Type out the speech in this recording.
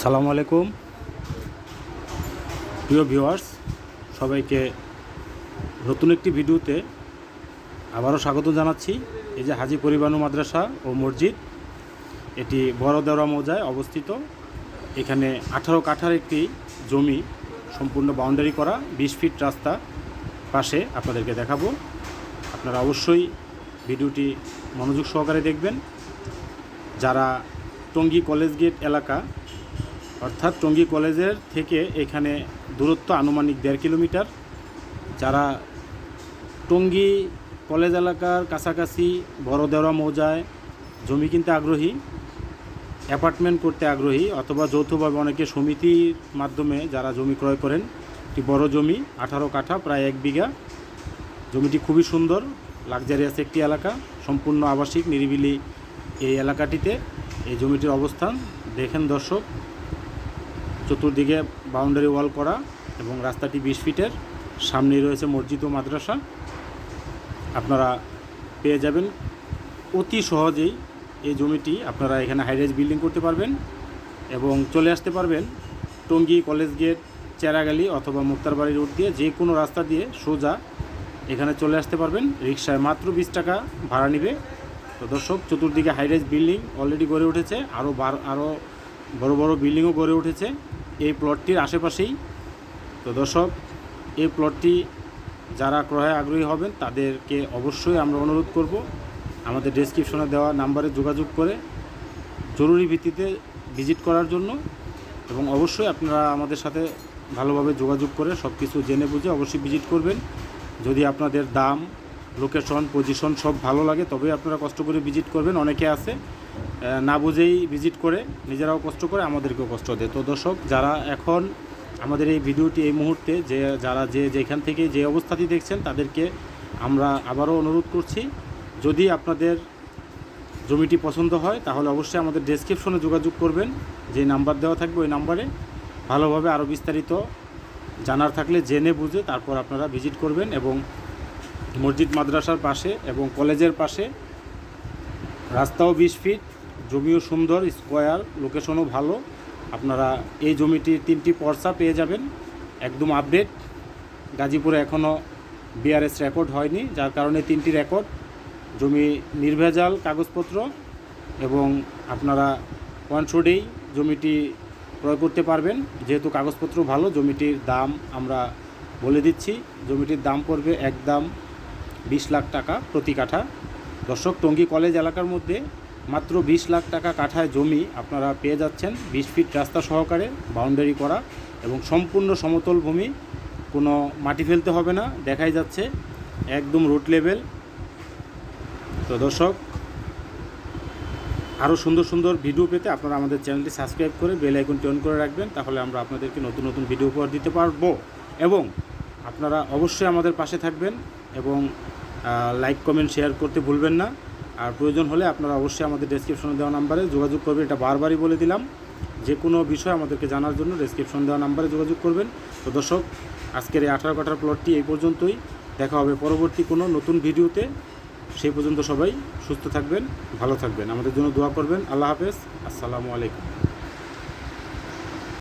সালামু আলাইকুম। প্রিয় ভিউয়ার্স, সবাইকে নতুন একটি ভিডিওতে আবারও স্বাগত জানাচ্ছি। এই যে হাজি পরিবানু মাদ্রাসা ও মসজিদ, এটি বড়দেওয়া মৌজায় অবস্থিত। এখানে আঠারো কাঠার একটি জমি সম্পূর্ণ বাউন্ডারি করা, বিশ ফিট রাস্তা পাশে আপনাদেরকে দেখাবো। আপনারা অবশ্যই ভিডিওটি মনোযোগ সহকারে দেখবেন। যারা টঙ্গী কলেজ গেট এলাকা অর্থাৎ টঙ্গী কলেজের থেকে এখানে দূরত্ব আনুমানিক দেড় কিলোমিটার। যারা টঙ্গী কলেজ এলাকার কাছাকাছি বড় দেওয়া মৌজায় জমি কিনতে আগ্রহী, অ্যাপার্টমেন্ট করতে আগ্রহী অথবা যৌথভাবে অনেকে সমিতির মাধ্যমে যারা জমি ক্রয় করেন, একটি বড় জমি, আঠারো কাঠা, প্রায় এক বিঘা। জমিটি খুবই সুন্দর, লাক্সারিয়াস একটি এলাকা, সম্পূর্ণ আবাসিক, নিরিবিলি এই এলাকাটিতে। এই জমিটির অবস্থান দেখেন দর্শক চতুর্দিকে বাউন্ডারি ওয়াল করা এবং রাস্তাটি বিশ ফিটের। সামনেই রয়েছে মসজিদ ও মাদ্রাসা। আপনারা পেয়ে যাবেন। অতি সহজেই এই জমিটি আপনারা এখানে হাইরাইজ বিল্ডিং করতে পারবেন এবং চলে আসতে পারবেন টঙ্গী কলেজ গেট চেরাগালি অথবা মুক্তারবাড়ি রোড দিয়ে যে কোনো রাস্তা দিয়ে সোজা এখানে চলে আসতে পারবেন। রিক্সায় মাত্র বিশ টাকা ভাড়া নেবে। তো দর্শক, চতুর্দিকে হাইরাইজ বিল্ডিং অলরেডি গড়ে উঠেছে। আরও বার আরও বড় বড় বিল্ডিংও গড়ে উঠেছে। এই প্লটটির আশেপাশেই। তো দর্শক, এই প্লটটি যারা ক্রয়ে আগ্রহী হবেন, তাদেরকে অবশ্যই আমরা অনুরোধ করব আমাদের ডেসক্রিপশনে দেওয়া নাম্বারে যোগাযোগ করে জরুরি ভিত্তিতে ভিজিট করার জন্য এবং অবশ্যই আপনারা আমাদের সাথে ভালোভাবে যোগাযোগ করে সব কিছু জেনে বুঝে অবশ্যই ভিজিট করবেন। যদি আপনাদের দাম লোকেশন পজিশন সব ভালো লাগে তবে আপনারা কষ্ট করে ভিজিট করবেন। অনেকে আছে না বুঝেই ভিজিট করে, নিজেরাও কষ্ট করে, আমাদেরকেও কষ্ট দেয়। তো দর্শক, যারা এখন আমাদের এই ভিডিওটি এই মুহূর্তে যে, যারা যে, যেখান থেকে যে অবস্থাটি দেখছেন, তাদেরকে আমরা আবারও অনুরোধ করছি, যদি আপনাদের জমিটি পছন্দ হয়, তাহলে অবশ্যই আমাদের ডেসক্রিপশনে যোগাযোগ করবেন। যে নাম্বার দেওয়া থাকবে ওই নাম্বারে ভালোভাবে আরও বিস্তারিত জানার থাকলে জেনে বুঝে তারপর আপনারা ভিজিট করবেন এবং মসজিদ, মাদ্রাসার পাশে এবং কলেজের পাশে রাস্তাও বিশ ফিট জমিও সুন্দর, স্কোয়ার, লোকেশনও ভালো। আপনারা এই জমিটি তিনটি পর্সা পেয়ে যাবেন। একদম আপডেট। গাজীপুরে এখনও বিআরএস রেকর্ড হয়নি, যার কারণে তিনটি রেকর্ড জমি নির্ভেজাল, কাগজপত্র এবং আপনারা ওয়ানশোডেই জমিটি ক্রয় করতে পারবেন। যেহেতু কাগজপত্র ভালো, জমিটির দাম আমরা বলে দিচ্ছি। জমিটির দাম পড়বে একদম বিশ লাখ টাকা প্রতি কাঠা। দর্শক, টঙ্গী কলেজ এলাকার মধ্যে মাত্র বিশ লাখ টাকা কাঠায় জমি আপনারা পেয়ে যাচ্ছেন। বিশ ফিট রাস্তা সহকারে বাউন্ডারি করা এবং সম্পূর্ণ সমতল ভূমি, কোনো মাটি ফেলতে হবে না, দেখাই যাচ্ছে একদম রুট লেভেল। তো দর্শক আরও সুন্দর সুন্দর ভিডিও পেতে আপনারা আমাদের চ্যানেলটি সাবস্ক্রাইব করে বেল আইকনটি অন করে রাখবেন, তাহলে আমরা আপনাদেরকে নতুন নতুন ভিডিও উপহার দিতে পারব। এবং আপনারা অবশ্যই আমাদের পাশে থাকবেন এবং লাইক কমেন্ট শেয়ার করতে ভুলবেন না। আর প্রয়োজন হলে আপনারা অবশ্যই আমাদের ডেসক্রিপশনে দেওয়া নাম্বারে যোগাযোগ করবেন। এটা বারবারই বলে দিলাম। যে কোনো বিষয় আমাদেরকে জানার জন্য ডেসক্রিপশন দেওয়া নাম্বারে যোগাযোগ করবেন। তো দর্শক, আজকের এই আঠারো কাঠার প্লটটি এই পর্যন্তই। দেখা হবে পরবর্তী কোনো নতুন ভিডিওতে। সেই পর্যন্ত সবাই সুস্থ থাকবেন, ভালো থাকবেন। আমাদের জন্য দোয়া করবেন। আল্লাহ হাফেজ। আসসালামু আলাইকুম।